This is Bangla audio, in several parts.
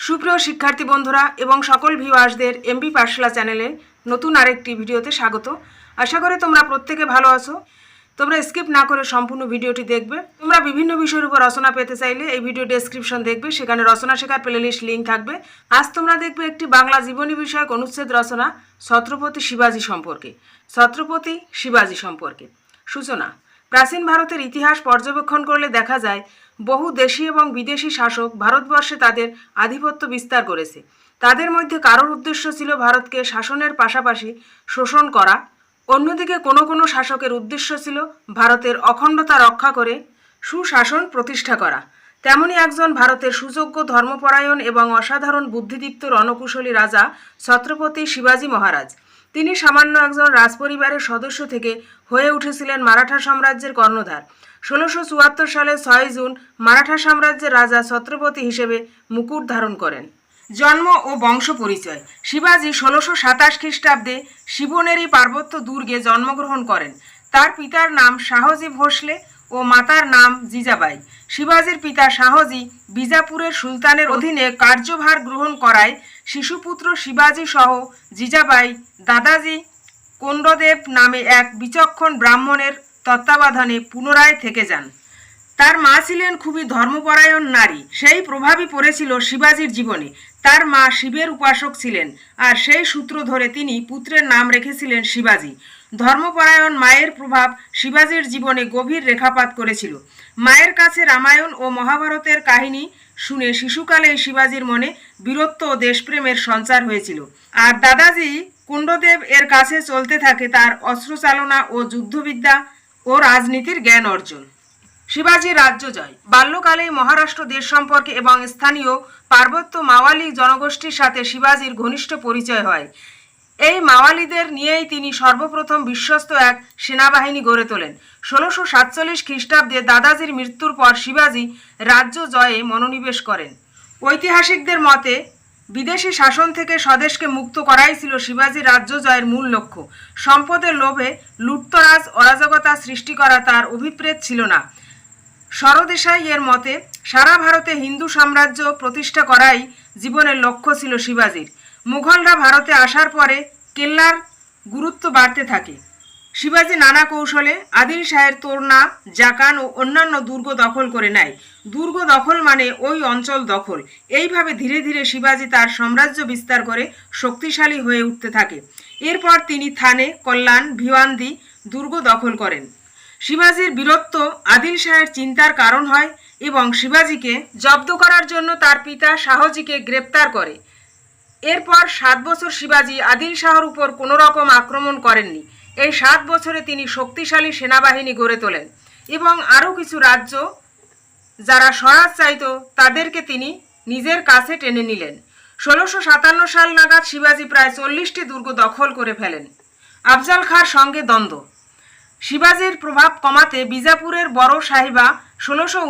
সুপ্রিয় শিক্ষার্থী বন্ধুরা এবং সকল ভিউয়ার্সদের এমবি পাঠশালা চ্যানেলে নতুন আরেকটি ভিডিওতে স্বাগত। আশা করি তোমরা প্রত্যেকে ভালো আছো। তোমরা স্কিপ না করে সম্পূর্ণ ভিডিওটি দেখবে। তোমরা বিভিন্ন বিষয়ের উপর রচনা পেতে চাইলে এই ভিডিও ডেসক্রিপশন দেখবে। সেখানে রচনা শেখার প্লেলিস্ট লিঙ্ক থাকবে। আজ তোমরা দেখবে একটি বাংলা জীবনী বিষয়ক অনুচ্ছেদ রচনা ছত্রপতি শিবাজী সম্পর্কে। ছত্রপতি শিবাজী সম্পর্কে। সূচনা। প্রাচীন ভারতের ইতিহাস পর্যবেক্ষণ করলে দেখা যায় বহু দেশি এবং বিদেশি শাসক ভারতবর্ষে তাদের আধিপত্য বিস্তার করেছে। তাদের মধ্যে কারোর উদ্দেশ্য ছিল ভারতকে শাসনের পাশাপাশি শোষণ করা। অন্যদিকে কোনো কোনো শাসকের উদ্দেশ্য ছিল ভারতের অখণ্ডতা রক্ষা করে সুশাসন প্রতিষ্ঠা করা। তেমনি একজন ভারতের সুযোগ্য ধর্মপরায়ণ এবং অসাধারণ বুদ্ধিদীপ্ত রণকুশলী রাজা ছত্রপতি শিবাজী মহারাজ। তিনি সামান্য একজন রাজপরিবারের সদস্য থেকে হয়ে উঠেছিলেন মারাঠা সাম্রাজ্যের কর্ণধার। ষোলোশো চুয়াত্তর সালে ছয় জুন মারাঠা সাম্রাজ্যের রাজা ছত্রপতি হিসেবে মুকুট ধারণ করেন। জন্ম ও বংশ পরিচয়। শিবাজী ষোলোশো সাতাশ খ্রিস্টাব্দে শিবনেরই পার্বত্য দুর্গে জন্মগ্রহণ করেন। তার পিতার নাম শাহজি ভোসলে ও মাতার নাম জিজাবাই। শিবাজীর পিতা শাহজি বিজাপুরের সুলতানের অধীনে কার্যভার গ্রহণ করায় শিশুপুত্র শিবাজী সহ জিজাবাই দাদাজি কুণ্ডদেব নামে এক বিচক্ষণ ব্রাহ্মণের তত্ত্বাবধানে পুনরায় থেকে যান। তার মা ছিলেন খুবই ধর্মপরায়ণ নারী। সেই প্রভাবই পড়েছিল শিবাজীর জীবনে। তার মা শিবের উপাসক ছিলেন আর সেই সূত্র ধরে তিনি পুত্রের নাম রেখেছিলেন শিবাজী। ধর্মপরায়ণ মায়ের প্রভাব শিবাজীর জীবনে গভীর রেখাপাত করেছিল। মায়ের কাছে রামায়ণ ও মহাভারতের কাহিনী শুনে শিশুকালে শিবাজীর মনে বীরত্ব ও দেশপ্রেমের সঞ্চার হয়েছিল। আর দাদাজি কুণ্ডদেব এর কাছে চলতে থাকে তার অস্ত্রচালনা ও যুদ্ধবিদ্যা ও রাজনীতির জ্ঞান অর্জন। শিবাজী রাজ্য জয়। বাল্যকালে মহারাষ্ট্র দেশ সম্পর্কে এবং স্থানীয় পার্বত্য মাওয়ালি জনগোষ্ঠীর সাথে শিবাজীর ঘনিষ্ঠ পরিচয় হয়। এই মাওয়ালিদের নিয়েই তিনি সর্বপ্রথম বিশ্বস্ত এক সেনাবাহিনী গড়ে তোলেন। ষোলোশো সাতচল্লিশ খ্রিস্টাব্দে দাদাজির মৃত্যুর পর শিবাজী রাজ্য জয়ে মনোনিবেশ করেন। ঐতিহাসিকদের মতে, বিদেশি শাসন থেকে স্বদেশকে মুক্ত করাই ছিল শিবাজী রাজ্য জয়ের মূল লক্ষ্য। সম্পদের লোভে লুটতরাজ, অরাজকতা সৃষ্টি করা তার অভিপ্রেত ছিল না। সরদেশাই এর মতে, সারা ভারতে হিন্দু সাম্রাজ্য প্রতিষ্ঠা করাই জীবনের লক্ষ্য ছিল শিবাজীর। মুঘলরা ভারতে আসার পরে কেল্লার গুরুত্ব বাড়তে থাকে। শিবাজী নানা কৌশলে আদিল শাহের তোরনা জাকান ও অন্যান্য দুর্গ দখল করে নেয়। দুর্গ দখল মানে ওই অঞ্চল দখল। এইভাবে ধীরে ধীরে শিবাজী তার সাম্রাজ্য বিস্তার করে শক্তিশালী হয়ে উঠতে থাকে। এরপর তিনি থানে, কল্যাণ, ভিওয়ান্দি দুর্গ দখল করেন। শিবাজীর বীরত্ব আদিল শাহের চিন্তার কারণ হয় এবং শিবাজীকে জব্দ করার জন্য তার পিতা শাহজিকে গ্রেপ্তার করে। এরপর সাত বছর শিবাজী আদিল শাহর উপর কোনো রকম আক্রমণ করেননি। এই সাত বছরে তিনি শক্তিশালী সেনাবাহিনী গড়ে তোলেন এবং আরও কিছু রাজ্য যারা স্বরাজ চাইতো, তাদেরকে তিনি নিজের কাছে টেনে নিলেন। ষোলোশো সাতান্ন সাল নাগাদ শিবাজী প্রায় চল্লিশটি দুর্গ দখল করে ফেলেন। আফজাল খাঁর সঙ্গে দ্বন্দ্ব। শিবাজীর প্রভাব কমাতে বিজাপুরের বড় সাহিবা ষোলোশো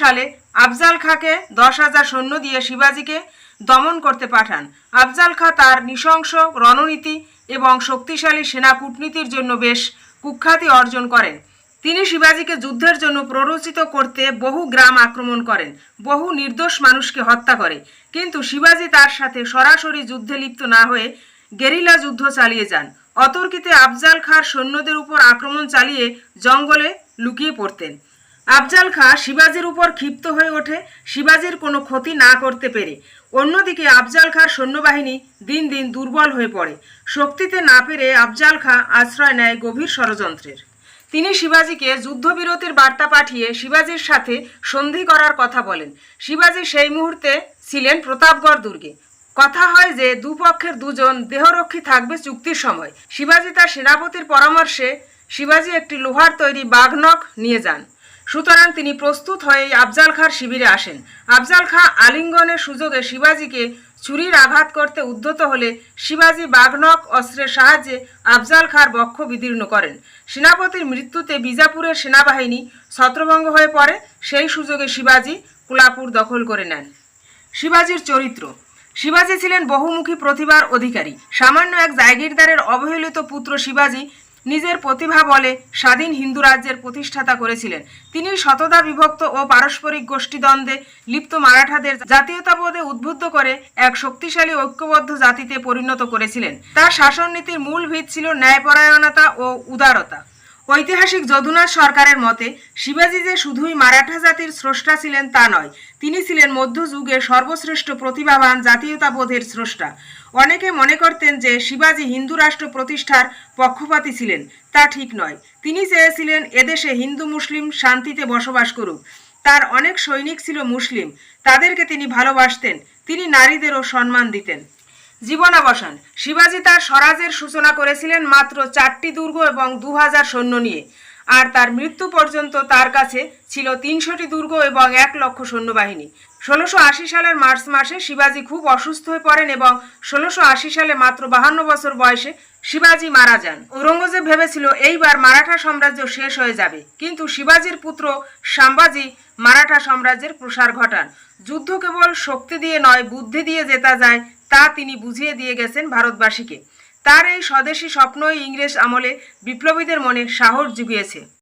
সালে আফজাল খাঁকে দশ হাজার সৈন্য দিয়ে শিবাজীকে দমন করতে পাঠান। আফজাল খাঁ তার নৃশংস রণনীতি এবং শক্তিশালী সেনা কূটনীতির জন্য বেশ কুখ্যাতি অর্জন করেন। তিনি শিবাজীকে যুদ্ধের জন্য প্ররোচিত করতে বহু গ্রাম আক্রমণ করেন, বহু নির্দোষ মানুষকে হত্যা করে। কিন্তু শিবাজী তার সাথে সরাসরি যুদ্ধে লিপ্ত না হয়ে গেরিলা যুদ্ধ চালিয়ে যান। অতর্কিতে আফজাল খাঁর সৈন্যদের উপর আক্রমণ চালিয়ে জঙ্গলে লুকিয়ে পড়তেন। আফজাল খাঁ শিবাজির উপর ক্ষিপ্ত হয়ে ওঠে। শিবাজির কোনো ক্ষতি না করতে পেরে অন্যদিকে আফজাল খাঁর সৈন্যবাহিনী দিন দিন দুর্বল হয়ে পড়ে। শক্তিতে না পেরে আফজাল খাঁ আশ্রয় নেয় গভীর ষড়যন্ত্রের। তিনি শিবাজীকে যুদ্ধবিরতির বার্তা পাঠিয়ে শিবাজীর সাথে সন্ধি করার কথা বলেন। শিবাজী সেই মুহূর্তে ছিলেন প্রতাপগড় দুর্গে। কথা হয় যে দুপক্ষের দুজন দেহরক্ষী থাকবে চুক্তির সময়। শিবাজী তার সেনাপতির পরামর্শে শিবাজী একটি লোহার তৈরি বাঘনক নিয়ে যান। সুতরাং তিনি প্রস্তুত হয়ে আফজাল খাঁর শিবিরে আসেন। আফজাল খাঁ আলিঙ্গনের সুযোগে শিবাজীকে ছুরির আঘাত করতে উদ্যত হলে শিবাজী বাঘনক অস্ত্রের সাহায্যে আফজাল খাঁর বক্ষ বিদীর্ণ করেন। সেনাপতির মৃত্যুতে বিজাপুরের সেনাবাহিনী ছত্রভঙ্গ হয়ে পড়ে। সেই সুযোগে শিবাজী কুলাপুর দখল করে নেন। শিবাজীর চরিত্র। শিবাজী ছিলেন বহুমুখী প্রতিভার অধিকারী। সামান্য এক জায়গিরদারের অবহেলিত পুত্র শিবাজী নিজের প্রতিভা বলে স্বাধীন হিন্দু রাজ্যের প্রতিষ্ঠাতা করেছিলেন। তিনি শতদা বিভক্ত ও পারস্পরিক গোষ্ঠীদ্বন্দ্বে লিপ্ত মারাঠাদের জাতীয়তাবোধে উদ্বুদ্ধ করে এক শক্তিশালী ঐক্যবদ্ধ জাতিতে পরিণত করেছিলেন। তার শাসননীতির মূল ভিত ছিল ন্যায়পরায়ণতা ও উদারতা। ঐতিহাসিক যদুনাথ সরকারের মতে, শিবাজি যে শুধুই মারাঠা জাতির স্রষ্টা ছিলেন তা নয়, তিনি ছিলেন মধ্যযুগের সর্বশ্রেষ্ঠ প্রতিভাবান জাতীয়তাবোধের স্রষ্টা। অনেকে মনে করতেন যে শিবাজি হিন্দু রাষ্ট্র প্রতিষ্ঠার পক্ষপাতী ছিলেন, তা ঠিক নয়। তিনি চেয়েছিলেন এদেশে হিন্দু মুসলিম শান্তিতে বসবাস করুক। তার অনেক সৈনিক ছিল মুসলিম, তাদেরকে তিনি ভালোবাসতেন, তিনি নারীদেরও সম্মান দিতেন। জীবনাবসান শিবাজি তার স্বরাজের সূচনা করেছিলেন মাত্র চারটি দুর্গ এবং দু হাজার সৈন্য নিয়ে। আর তার মৃত্যু পর্যন্ত তার কাছে ছিল তিনশোটি দুর্গ এবং এক লক্ষ সৈন্যবাহিনী। ষোলোশো আশি সালের মার্চ মাসে শিবাজি খুব অসুস্থ হয়ে পড়েন এবং ষোলোশো আশি সালে মাত্র বাহান্ন বছর বয়সে শিবাজি মারা যান। ঔরঙ্গজেব ভেবেছিল এইবার মারাঠা সাম্রাজ্য শেষ হয়ে যাবে। কিন্তু শিবাজির পুত্র সাম্বাজি মারাঠা সাম্রাজ্যের প্রসার ঘটান। যুদ্ধ কেবল শক্তি দিয়ে নয়, বুদ্ধি দিয়ে জেতা যায় তা তিনি বুঝিয়ে দিয়ে গেছেন ভারতবাসীকে। তার এই স্বদেশী স্বপ্নই ইংরেজ আমলে বিপ্লবীদের মনে সাহস জুগিয়েছে।